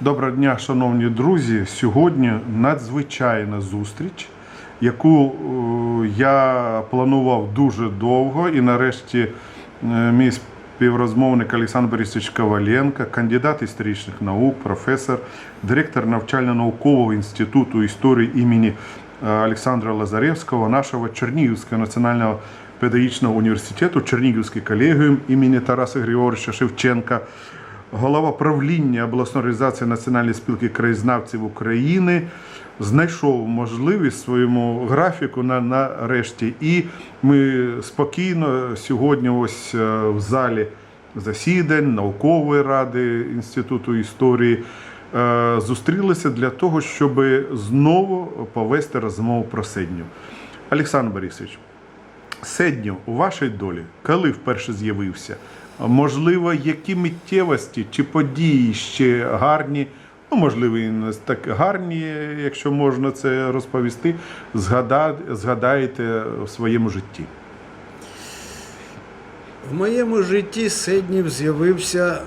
Доброго дня, шановні друзі. Сьогодні надзвичайна зустріч, яку е, я планував дуже довго, і нарешті е, мій співрозмовник Олександр Борисович Коваленко, кандидат історичних наук, професор, директор навчально-наукового інституту історії імені е, Олександра Лазаревського, нашого Чернігівського національного педагогічного університету, Чернігівський колегіум імені Тараса Григоровича Шевченка голова правління обласної організації Національної спілки краєзнавців України знайшов можливість своєму графіку на, нарешті. І ми спокійно сьогодні, ось е, в залі засідань наукової ради Інституту історії. е, Зустрілися для того, щоб знову повести розмову про Седню. Олександр Борисович, Седньо у вашій долі, коли вперше з'явився? Можливо, які миттєвості чи події ще гарні, ну можливо, і не так гарні, якщо можна це розповісти, згадаєте в своєму житті. В моєму житті Седнів з'явився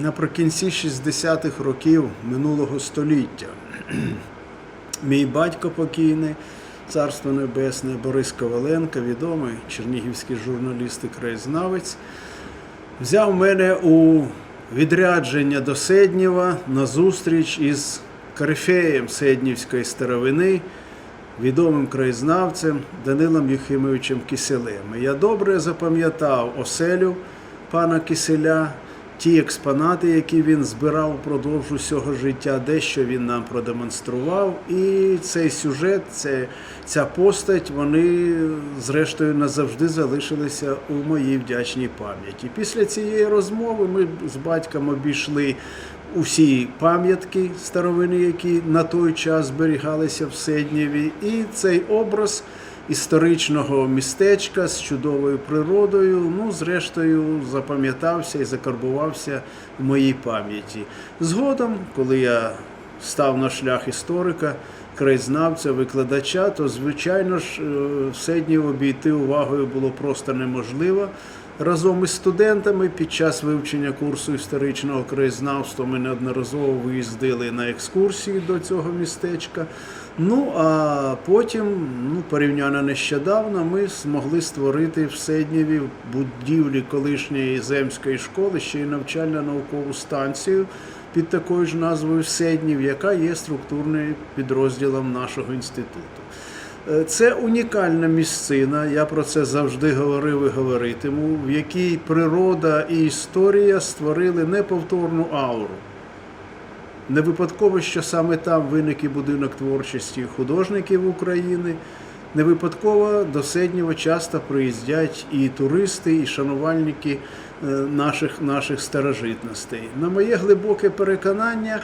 наприкінці 60-х років минулого століття. Мій батько покійний, царство небесне, Борис Коваленко, відомий чернігівський журналіст і краєзнавець, взяв мене у відрядження до Седнєва на зустріч із корифеєм Седнівської старовини, відомим краєзнавцем Данилом Юхимовичем Киселем. Я добре запам'ятав оселю пана Киселя, ті експонати, які він збирав впродовж усього життя, дещо він нам продемонстрував. І цей сюжет, це, ця постать, вони зрештою назавжди залишилися у моїй вдячній пам'яті. Після цієї розмови ми з батьком обійшли усі пам'ятки старовини, які на той час зберігалися в Седнєві, і цей образ історичного містечка з чудовою природою, ну, зрештою, запам'ятався і закарбувався в моїй пам'яті. Згодом, коли я став на шлях історика, краєзнавця, викладача, то, звичайно ж, е, Седнів обійти увагою було просто неможливо. Разом із студентами під час вивчення курсу історичного краєзнавства ми неодноразово виїздили на екскурсії до цього містечка. Ну а потім, ну, порівняно нещодавно, ми змогли створити в Седнєві в будівлі колишньої земської школи ще й навчально-наукову станцію під такою ж назвою Седнів, яка є структурним підрозділом нашого інституту. Е, Це унікальна місцина, я про це завжди говорив і говоритиму, в якій природа і історія створили неповторну ауру. Не випадково, що саме там виник і будинок творчості художників України. Не випадково до Седнєва часто приїздять і туристи, і шанувальники е, наших, наших старожитностей. На моє глибоке переконання,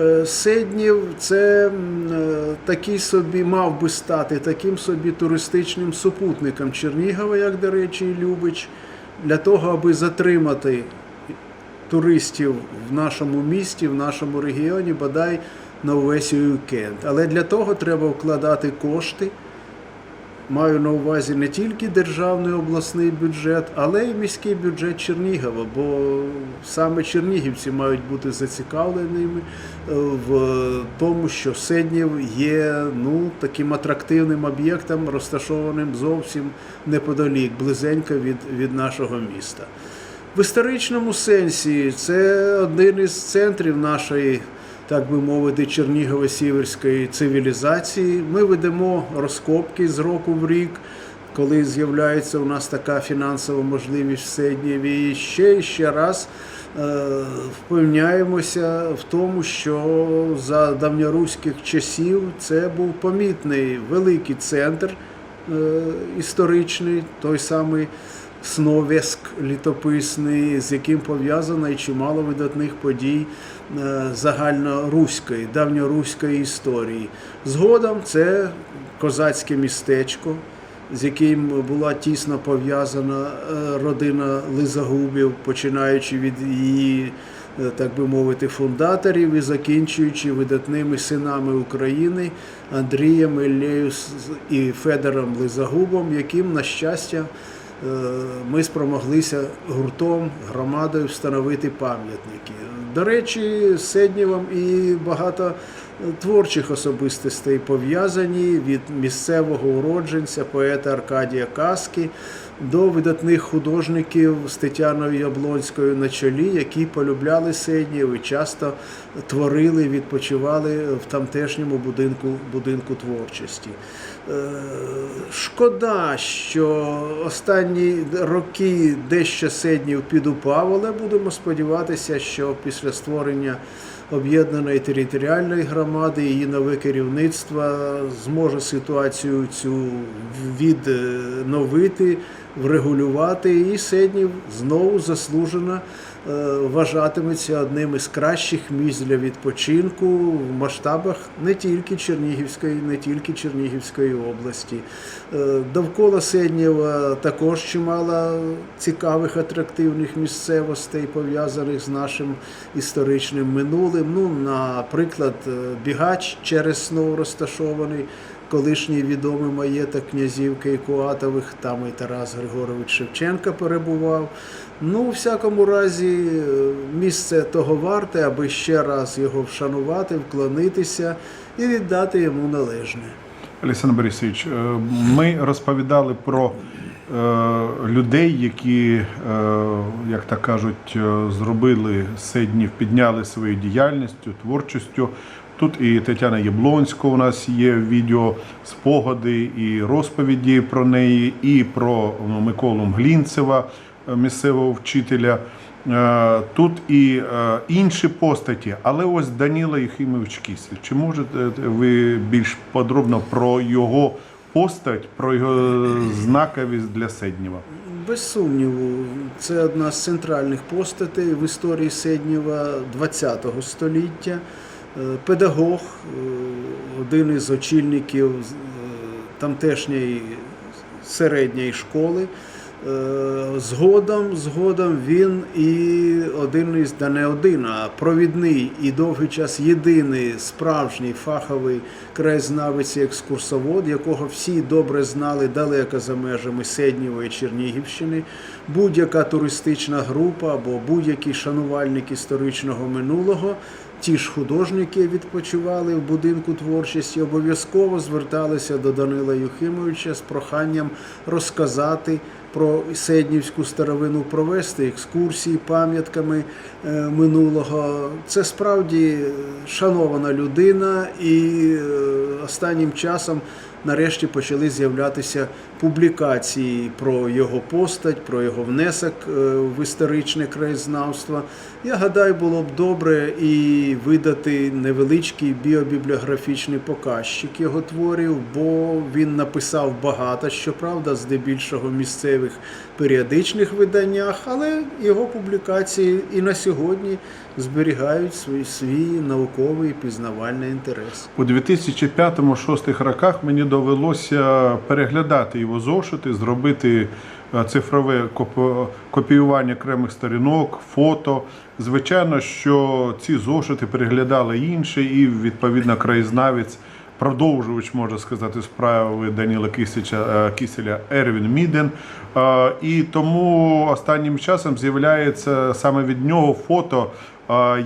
е, Седнів це е, такий собі мав би стати таким собі туристичним супутником Чернігова, як, до речі, Любич, для того, аби затримати туристів в нашому місті, в нашому регіоні, бодай на увесь уікенд. Але для того треба вкладати кошти. Маю на увазі не тільки державний обласний бюджет, але й міський бюджет Чернігова, бо саме чернігівці мають бути зацікавленими е, в тому, що Седнів є ну, таким атрактивним об'єктом, розташованим зовсім неподалік, близенько від, від нашого міста. В історичному сенсі це один із центрів нашої, так би мовити, Чернігово-Сіверської цивілізації. Ми ведемо розкопки з року в рік, коли з'являється у нас така фінансова можливість в Седнєві. І ще і ще раз е, впевняємося в тому, що за давньоруських часів це був помітний великий центр е, історичний, той самий. Сновєск літописний, з яким пов'язано і чимало видатних подій е, загальноруської, давньоруської історії. Згодом це козацьке містечко, з яким була тісно пов'язана е, родина Лизагубів, починаючи від її, е, так би мовити, фундаторів і закінчуючи видатними синами України Андрієм Іллею і Федором Лизагубом, яким, на щастя, ми спромоглися гуртом, громадою встановити пам'ятники. До речі, з Седнєвом і багато творчих особистостей пов'язані від місцевого уродженця, поета Аркадія Каски до видатних художників з Тетяною Яблонською на чолі, які полюбляли Седнєв і часто творили, відпочивали в тамтешньому будинку, будинку творчості. Е, Шкода, що останні роки дещо Седнів підупав, але будемо сподіватися, що після створення об'єднаної територіальної громади її нове керівництво зможе ситуацію цю відновити, врегулювати, і Седнів знову заслужено е, вважатиметься одним із кращих місць для відпочинку в масштабах не тільки Чернігівської, не тільки Чернігівської області. Е, Довкола Седнєва також чимало цікавих атрактивних місцевостей, пов'язаних з нашим історичним минулим. Ну, наприклад, е, бігач через Сноу розташований. Колишній відомий князівки Ікуатових, там і Тарас Григорович Шевченка перебував. Ну, у всякому разі, е, місце того варте, аби ще раз його вшанувати, вклонитися і віддати йому належне. Олександр Борисович, е, ми розповідали про е, людей, які, як так кажуть, зробили Седнів, підняли своєю діяльністю, творчістю. Тут і Тетяна Яблонська у нас є відео, спогади і розповіді про неї, і про ну, Миколу Мглінцева, е, місцевого вчителя. Е, Тут і е, інші постаті, але ось Даніла Єхимович Кісель. Чи можете ви більш подробно про його постать, про його знаковість для Седнєва? Без сумніву, це одна з центральних постатей в історії Седнєва ХХ століття. Е, Педагог, е, один із очільників е, тамтешньої середньої школи. Е, Згодом, згодом він і один із, да не один, а провідний і довгий час єдиний справжній фаховий краєзнавець і екскурсовод, якого всі добре знали далеко за межами Седнєва Чернігівщини. Будь-яка туристична група або будь-який шанувальник історичного минулого. Ті ж художники відпочивали в будинку творчості, обов'язково зверталися до Данила Юхимовича з проханням розказати про Седнівську старовину, провести екскурсії пам'ятками е, минулого. Це справді шанована людина, і е, останнім часом нарешті почали з'являтися публікації про його постать, про його внесок е, в історичне краєзнавство. Я гадаю, було б добре і видати невеличкий біобібліографічний показчик його творів, бо він написав багато, щоправда, здебільшого місцевих періодичних виданнях, але його публікації і на сьогодні зберігають свій, свій науковий пізнавальний інтерес. У 2005-2006 роках мені довелося переглядати його зошити, зробити е, цифрове копіювання окремих сторінок, фото. Звичайно, що ці зошити переглядали інші, і відповідно краєзнавець, продовжувач, можна сказати, справи Даніла Кисича, е, Киселя Ервін Міден. Е, І тому останнім часом з'являється саме від нього фото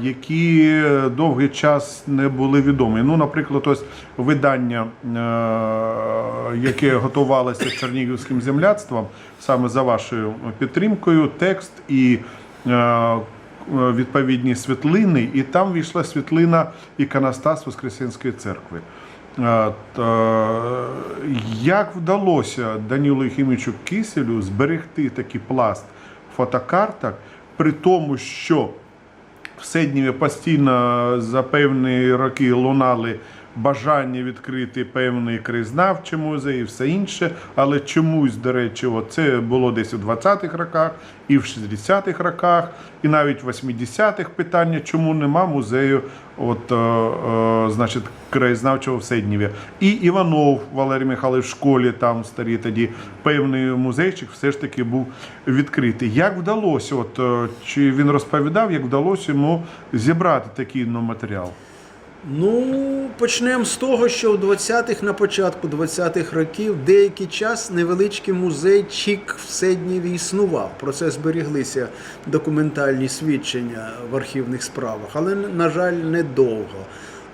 які довгий час не були відомі. Ну, наприклад, ось видання, е, яке готувалося Чернігівським земляцтвом, саме за вашою підтримкою, текст і е, відповідні світлини, і там війшла світлина іконостас Воскресенської церкви. Е, Як вдалося Данілу Єхімовичу Киселю зберегти такий пласт фотокарток, при тому, що в Седніві постійно за певні роки лунали бажання відкрити певний краєзнавчий музей і все інше. Але чомусь, до речі, це було десь у 20-х роках, і в 60-х роках, і навіть в 80-х питання, чому нема музею от, е, е, значить, краєзнавчого в Седніві. І Іванов Валерій Михайлович в школі, там старі тоді певний музейчик все ж таки був відкритий. Як вдалося, от, е, чи він розповідав, як вдалося йому зібрати такий ну, матеріал? Ну, почнемо з того, що в 20-х, на початку 20-х років деякий час невеличкий музей Чік в Седніві існував. Про це зберіглися документальні свідчення в архівних справах, але, на жаль, недовго.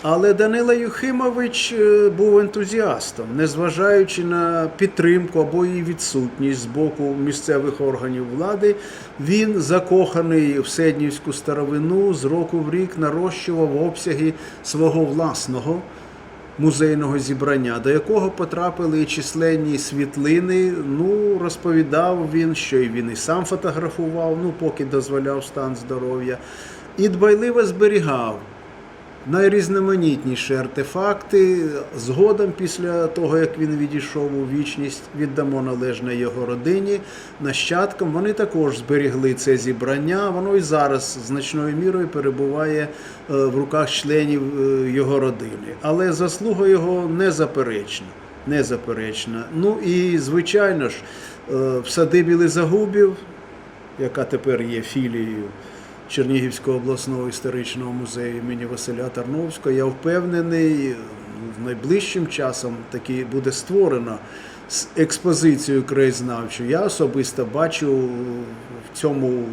Але Данила Юхимович е, був ентузіастом, незважаючи на підтримку або її відсутність з боку місцевих органів влади, він закоханий в Седнівську старовину з року в рік нарощував обсяги свого власного музейного зібрання, до якого потрапили численні світлини. Ну, розповідав він, що і він і сам фотографував, ну поки дозволяв стан здоров'я, і дбайливо зберігав найрізноманітніші артефакти. Згодом, після того, як він відійшов у вічність, віддамо належне його родині, нащадкам. Вони також зберігли це зібрання. Воно і зараз значною мірою перебуває е, в руках членів е, його родини. Але заслуга його незаперечна. Незаперечна. Ну і звичайно ж, е, в садибі Лизагубів, яка тепер є філією Чернігівського обласного історичного музею імені Василя Тарновського. Я впевнений, найближчим часом таки буде створено з експозицією краєзнавчою. Я особисто бачу в цьому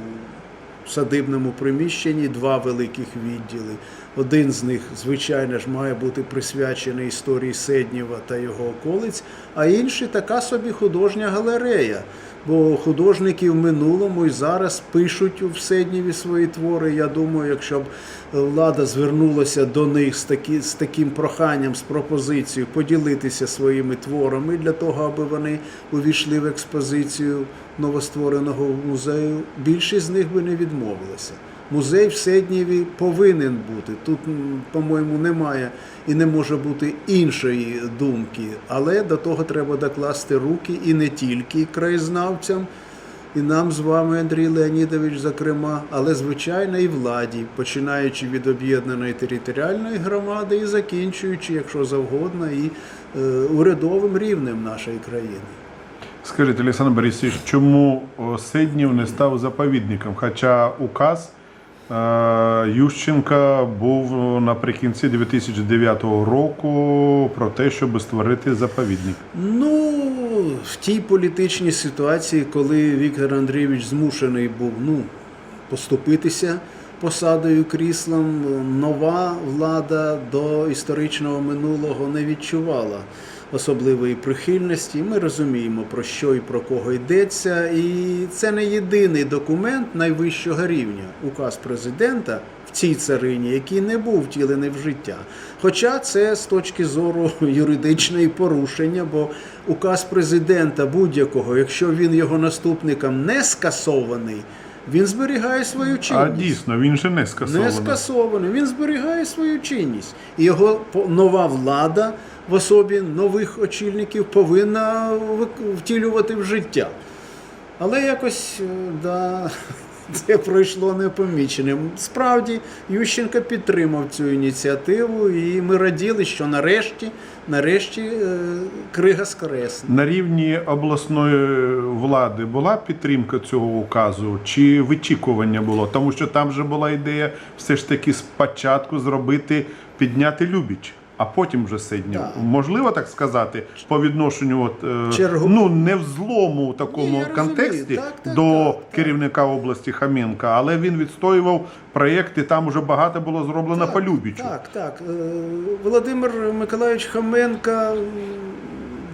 садибному приміщенні два великих відділи. Один з них, звичайно ж, має бути присвячений історії Седнєва та його околиць, а інший така собі художня галерея. Бо художники в минулому і зараз пишуть у Вседніві свої твори. Я думаю, якщо б влада звернулася до них з, такі, з таким проханням, з пропозицією поділитися своїми творами для того, аби вони увійшли в експозицію новоствореного музею, більшість з них би не відмовилася. Музей в Седнєві повинен бути. Тут, по-моєму, немає і не може бути іншої думки. Але до того треба докласти руки і не тільки краєзнавцям, і нам з вами, Андрій Леонідович, зокрема, але звичайно і владі, починаючи від об'єднаної територіальної громади і закінчуючи, якщо завгодно, і е, урядовим рівнем нашої країни. Скажіть, Олександр Борисович, чому о, Седнів не став заповідником? Хоча указ Ющенка був наприкінці 2009 року про те, щоб створити заповідник. Ну, в тій політичній ситуації, коли Віктор Андрійович змушений був ну, поступитися посадою кріслом, нова влада до історичного минулого не відчувала особливої прихильності. Ми розуміємо, про що і про кого йдеться. І це не єдиний документ найвищого рівня, указ президента в цій царині, який не був втілений в життя. Хоча це з точки зору юридичної порушення, бо указ президента будь-якого, якщо він його наступникам не скасований, він зберігає свою чинність. А дійсно, він же не скасований. Не скасований. він зберігає свою чинність. І його нова влада в особі нових очільників повинна втілювати в життя. Але якось е, да, це пройшло непоміченим. Справді, Ющенко підтримав цю ініціативу, і ми раділи, що нарешті, нарешті е, крига скресне. На рівні обласної влади була підтримка цього указу чи вичікування було? Тому що там же була ідея все ж таки спочатку зробити підняти Любіч, а потім вже Седнів. Так. Можливо так сказати по відношенню от, е, Чергу- ну не в злому такому Ні, я розумію. контексті Так, так, до так, так. керівника області Хаменка, але він відстоював проєкти. Там вже багато було зроблено по Любічу. Так, так. Е, Володимир Миколайович Хоменко, м,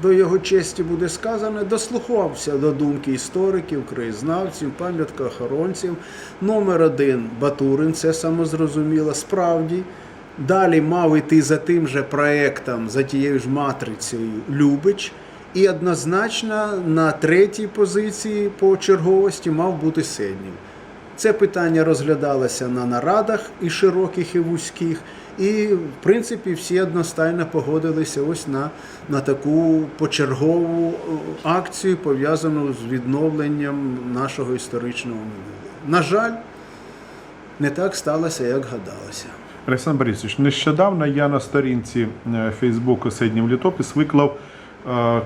до його честі буде сказано, дослухався до думки істориків, краєзнавців, пам'яткоохоронців. Номер один Батурин, це самозрозуміло, справді. Далі мав іти за тим же проектом, за тією ж матрицею Любич. І однозначно на третій позиції по черговості мав бути Седнів. Це питання розглядалося на нарадах і широких, і вузьких. І, в принципі, всі одностайно погодилися ось на, на таку почергову е, акцію, пов'язану з відновленням нашого історичного минулого. На жаль, не так сталося, як гадалося. Олександр Борисович, нещодавно я на сторінці е, Фейсбуку Седнів Літопис виклав е,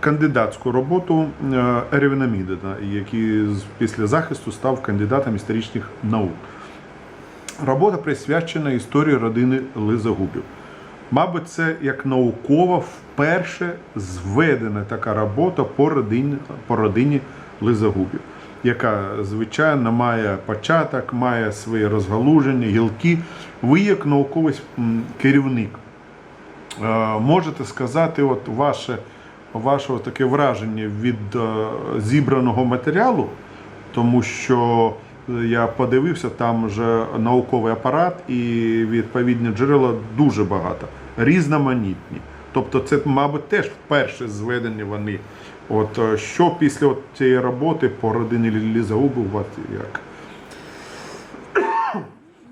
кандидатську роботу е, Еревіна Мідена, який після захисту став кандидатом історичних наук. Робота присвячена історії родини Лизагубів. Мабуть, це як наукова вперше зведена така робота по родині, по родині Лизагубів, яка, звичайно, має початок, має свої розгалуження, гілки. Ви як науковий керівник е, можете сказати, от ваше, ваше таке враження від е, зібраного матеріалу, тому що е, я подивився, там вже науковий апарат і відповідні джерела дуже багато, різноманітні. Тобто, це, мабуть, теж вперше зведені вони. От е, що після от цієї роботи по родині Лізагуби у як?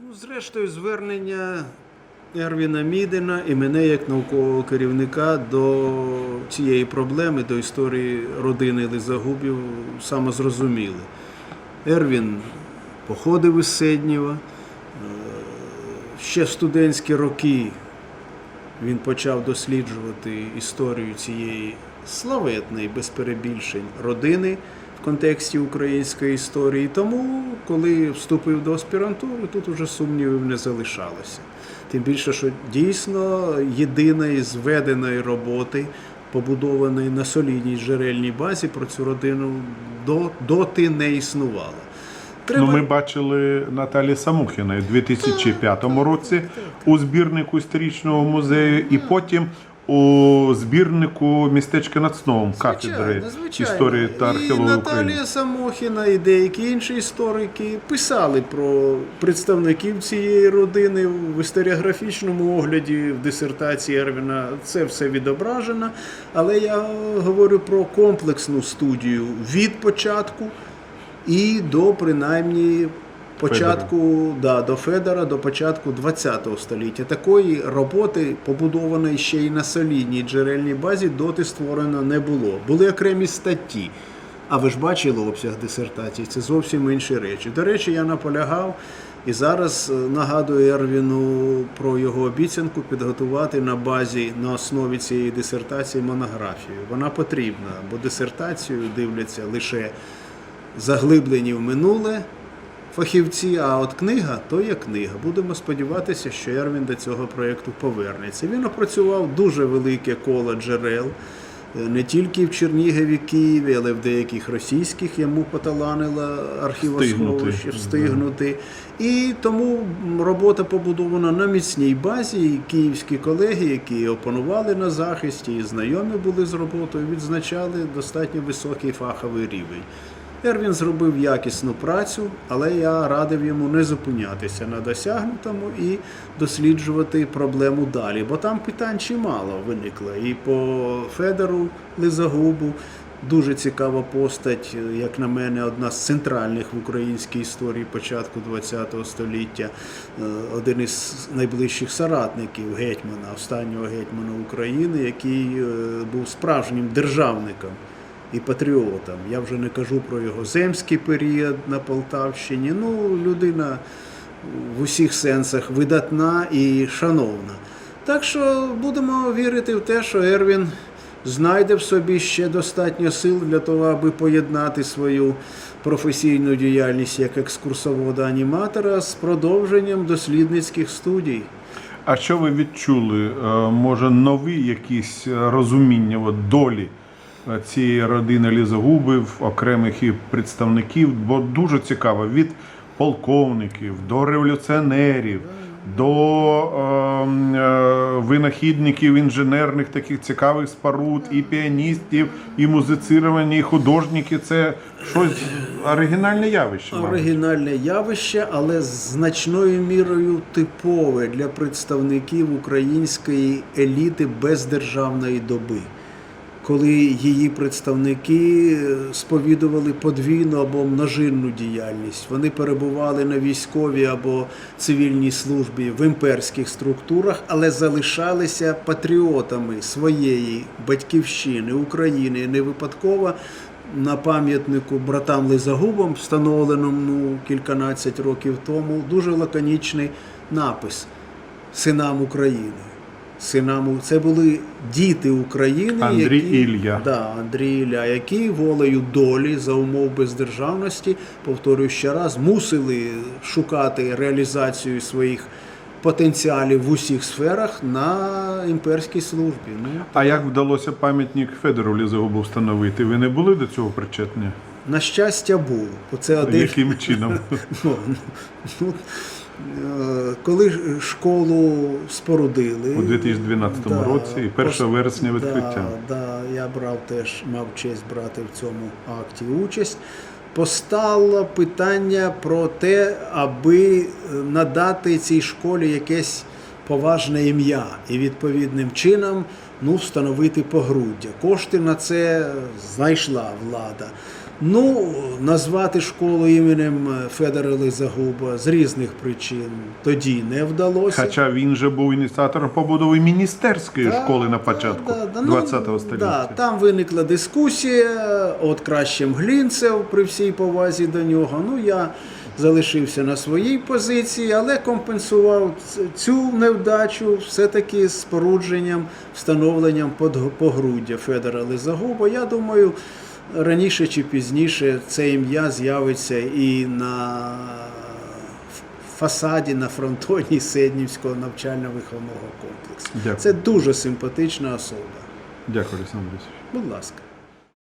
Ну, Зрештою, звернення Ервіна Мідена і мене як наукового керівника до цієї проблеми, до історії родини Лизагубів, самозрозуміли. Ервін походив із Седнєва. Е, Ще в студентські роки він почав досліджувати історію цієї славетної, без перебільшень, родини в контексті української історії. Тому, коли вступив до аспірантури, тут уже сумнівів не залишалося. Тим більше, що дійсно єдиної зведеної роботи, побудованої на солідній джерельній базі, про цю родину до, доти не існувало. Ну, ми бачили Наталі Самухіної у 2005 році у збірнику історичного музею, і потім у збірнику містечка над Сновом кафедри історії та І археології Наталія України. Самохіна і деякі інші історики писали про представників цієї родини в історіографічному огляді в дисертації Ервіна. Це все відображено. Але я говорю про комплексну студію від початку і до принаймні. Початку да, до Федора, до початку ХХ століття. Такої роботи, побудованої ще й на солідній джерельній базі, доти створено не було. Були окремі статті. А ви ж бачили обсяг дисертації, це зовсім інші речі. До речі, я наполягав і зараз е, нагадую Ервіну про його обіцянку підготувати на базі на основі цієї дисертації монографію. Вона потрібна, бо дисертацію дивляться лише заглиблені в минуле фахівці, а от книга то є книга. Будемо сподіватися, що Ервін до цього проєкту повернеться. Він опрацював дуже велике коло джерел. е, Не тільки в Чернігові, Києві, але в деяких російських йому поталанило архівосховище Встигнути. встигнути. І тому робота побудована на міцній базі. І київські колеги, які опанували на захисті і знайомі були з роботою, відзначали достатньо високий фаховий рівень. Ервін зробив якісну працю, але я радив йому не зупинятися на досягнутому і досліджувати проблему далі, бо там питань чимало виникло. І по Федору Лизагубу дуже цікава постать, як на мене, одна з центральних в українській історії початку ХХ століття, Е, один із найближчих соратників гетьмана, останнього гетьмана України, який е, був справжнім державником і патріотом. Я вже не кажу про його земський період на Полтавщині. Ну, людина в усіх сенсах видатна і шановна. Так що будемо вірити в те, що Ервін знайде в собі ще достатньо сил для того, аби поєднати свою професійну діяльність як екскурсовода-аніматора з продовженням дослідницьких студій. А що ви відчули? Е, Може, нові якісь е, розуміння от, долі цієї родини Лізагубів, окремих і представників? Бо дуже цікаво від полковників до революціонерів, до ем, е, винахідників інженерних таких цікавих споруд, і піаністів, і музицирування, і художники. Це щось оригінальне явище. мабуть. Оригінальне явище, але значною мірою типове для представників української еліти бездержавної доби, коли її представники сповідували подвійну або множинну діяльність. Вони перебували на військовій або цивільній службі в імперських структурах, але залишалися патріотами своєї батьківщини України. Не випадково на пам'ятнику братам Лизагубам, встановленому ну, кільканадцять років тому, дуже лаконічний напис Синам України. Синам. Це були діти України, Андрій які, Ілля. Да, Андрій Ілля, які волею долі за умов бездержавності, повторюю ще раз, мусили шукати реалізацію своїх потенціалів в усіх сферах на імперській службі. Ну, А як вдалося пам'ятник Федору Лізагубу встановити? Ви не були до цього причетні? на щастя, був. Оце один Яким чином? Ну, ну, коли школу спорудили У 2012 да, році і 1 пос- вересня відкриття. Да, да, я брав теж, мав честь брати в цьому акті участь. Постало питання про те, аби е, надати цій школі якесь поважне ім'я і відповідним чином ну, встановити погруддя. Кошти на це знайшла влада. Ну, назвати школу іменем Федора Лизагуба з різних причин тоді не вдалося. Хоча він же був ініціатором побудови міністерської Да, школи на початку да, да, ну, 20-го століття. Да, там виникла дискусія, от краще Мглінцев при всій повазі до нього. Ну, я залишився на своїй позиції, але компенсував цю невдачу все-таки спорудженням, встановленням погруддя Федора Лизагуба. Я думаю, раніше чи пізніше це ім'я з'явиться і на фасаді на фронтоні Седнівського навчально-виховного комплексу. Дякую. Це дуже симпатична особа. Дякую, Олександр Борисович. Будь ласка.